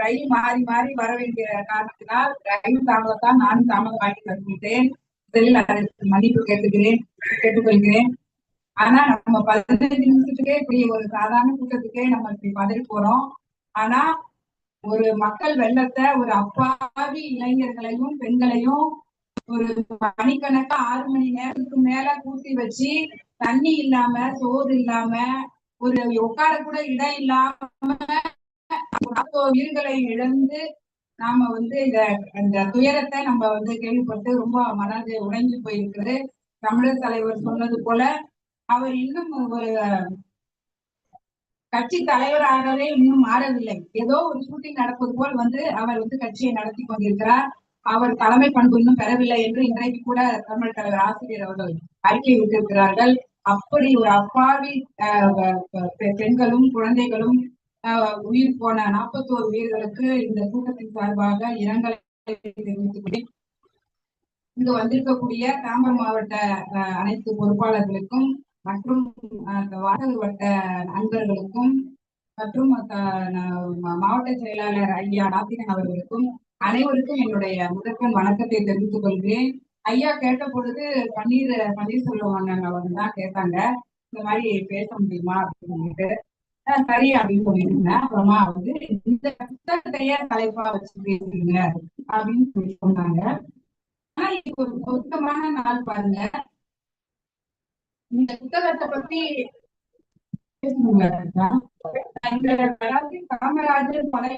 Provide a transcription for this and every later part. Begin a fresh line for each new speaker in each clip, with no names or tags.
ரயில் மாறி மாறி வர வேண்டிய காரணத்தினால் ரயில் தாமதத்தான் நானும் தாமதமாகி வந்துவிட்டேன் முதலில் அதற்கு மன்னிப்பு கேட்டுக்கிறேன் கேட்டுக்கொள்கிறேன். ஆனா நம்ம பதினஞ்சு நிமிஷத்துக்கே இப்படி ஒரு சாதாரண கூட்டத்துக்கே நம்ம இப்படி பதறி போறோம். ஆனா ஒரு மக்கள் வெள்ளத்தை ஒரு அப்பாவி இளைஞர்களையும் பெண்களையும் ஒரு மணிக்கணக்கா ஆறு மணி நேரத்துக்கு மேல கூட்டி வச்சு தண்ணி இல்லாம சோறு இல்லாம ஒரு உட்கார கூட இடம் இல்லாம அப்போ உயிர்களை இழந்து நாம வந்து இந்த இந்த துயரத்தை நம்ம வந்து கேள்விப்பட்டு ரொம்ப மனது உடைஞ்சு போயிருக்கிறது. தமிழர் தலைவர் சொன்னது போல அவர் இன்னும் ஒரு கட்சி தலைவராகவே இன்னும் மாறவில்லை. ஏதோ ஒரு ஷூட்டிங் நடப்பது போல் வந்து அவர் வந்து கட்சியை நடத்தி கொண்டிருக்கிறார். அவர் தலைமை பண்பு இன்னும் பெறவில்லை என்று இன்றைக்கு கூட தமிழ் தலைவர் ஆசிரியர் அவர்கள் அறிக்கை விட்டிருக்கிறார்கள். அப்படி ஒரு அப்பாவி பெ- பெண்களும் குழந்தைகளும் உயிர் போன நாற்பத்தோரு உயிர்களுக்கு இந்த கூட்டத்தின் சார்பாக இரங்கலை தெரிவித்துக்கொண்டேன் இங்கு வந்திருக்கக்கூடிய தாம்பரம் மாவட்ட அனைத்து பொறுப்பாளர்களுக்கும் மற்றும் வாசகர் வட்ட நண்பர்களுக்கும் மற்றும் மாவட்ட செயலாளர் ஐயா நாத்திகன் அவர்களுக்கும் அனைவருக்கும் என்னுடைய முதற்கண் வணக்கத்தை தெரிவித்துக் கொள்கிறேன். ஐயா கேட்ட பொழுது பன்னீர் பன்னீர்செல்வம் அண்ணன் அவங்க தான் கேட்டாங்க. இந்த மாதிரி பேச முடியுமா அப்படின்னு சரி அப்படின்னு சொல்லியிருந்தேன் அப்புறமா வந்து இந்த புத்தகத்தையே தலைப்பா வச்சு பேசுறீங்க அப்படின்னு சொல்லி சொன்னாங்க. ஆனா இப்போ ஒரு பொருத்தமான நாள் பாருங்க. இந்த புத்தகத்தை பத்தி காமராஜர் பழைய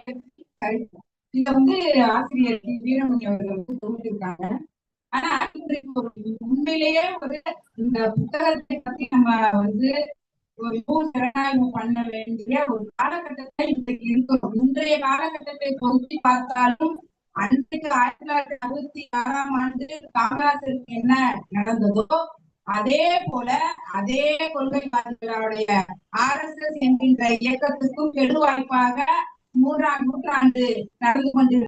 இத வந்து ஆசிரியர் வீரமணி அவர்கள் வந்து தொகுத்திருக்காங்க ஆனா உண்மையிலேயே ஒரு இந்த புத்தகத்தை பத்தி நம்ம வந்து ஜனநாயகம் பண்ண வேண்டிய ஒரு காலகட்டத்தை இன்றைக்கு இருக்கிறோம். இன்றைய காலகட்டத்தை பொருத்தி பார்த்தாலும் அன்றைக்கு ஆயிரத்தி தொள்ளாயிரத்தி அறுபத்தி ஆறாம் ஆண்டு காமராஜருக்கு என்ன நடந்ததோ அதே போல அதே கொள்கைவாதிகளுடைய ஆர் எஸ் எஸ் என்கின்ற இயக்கத்துக்கும் கெடுவாய்ப்பாக மூன்றாம் நூற்றாண்டு நடந்து கொண்டிருக்கிறது.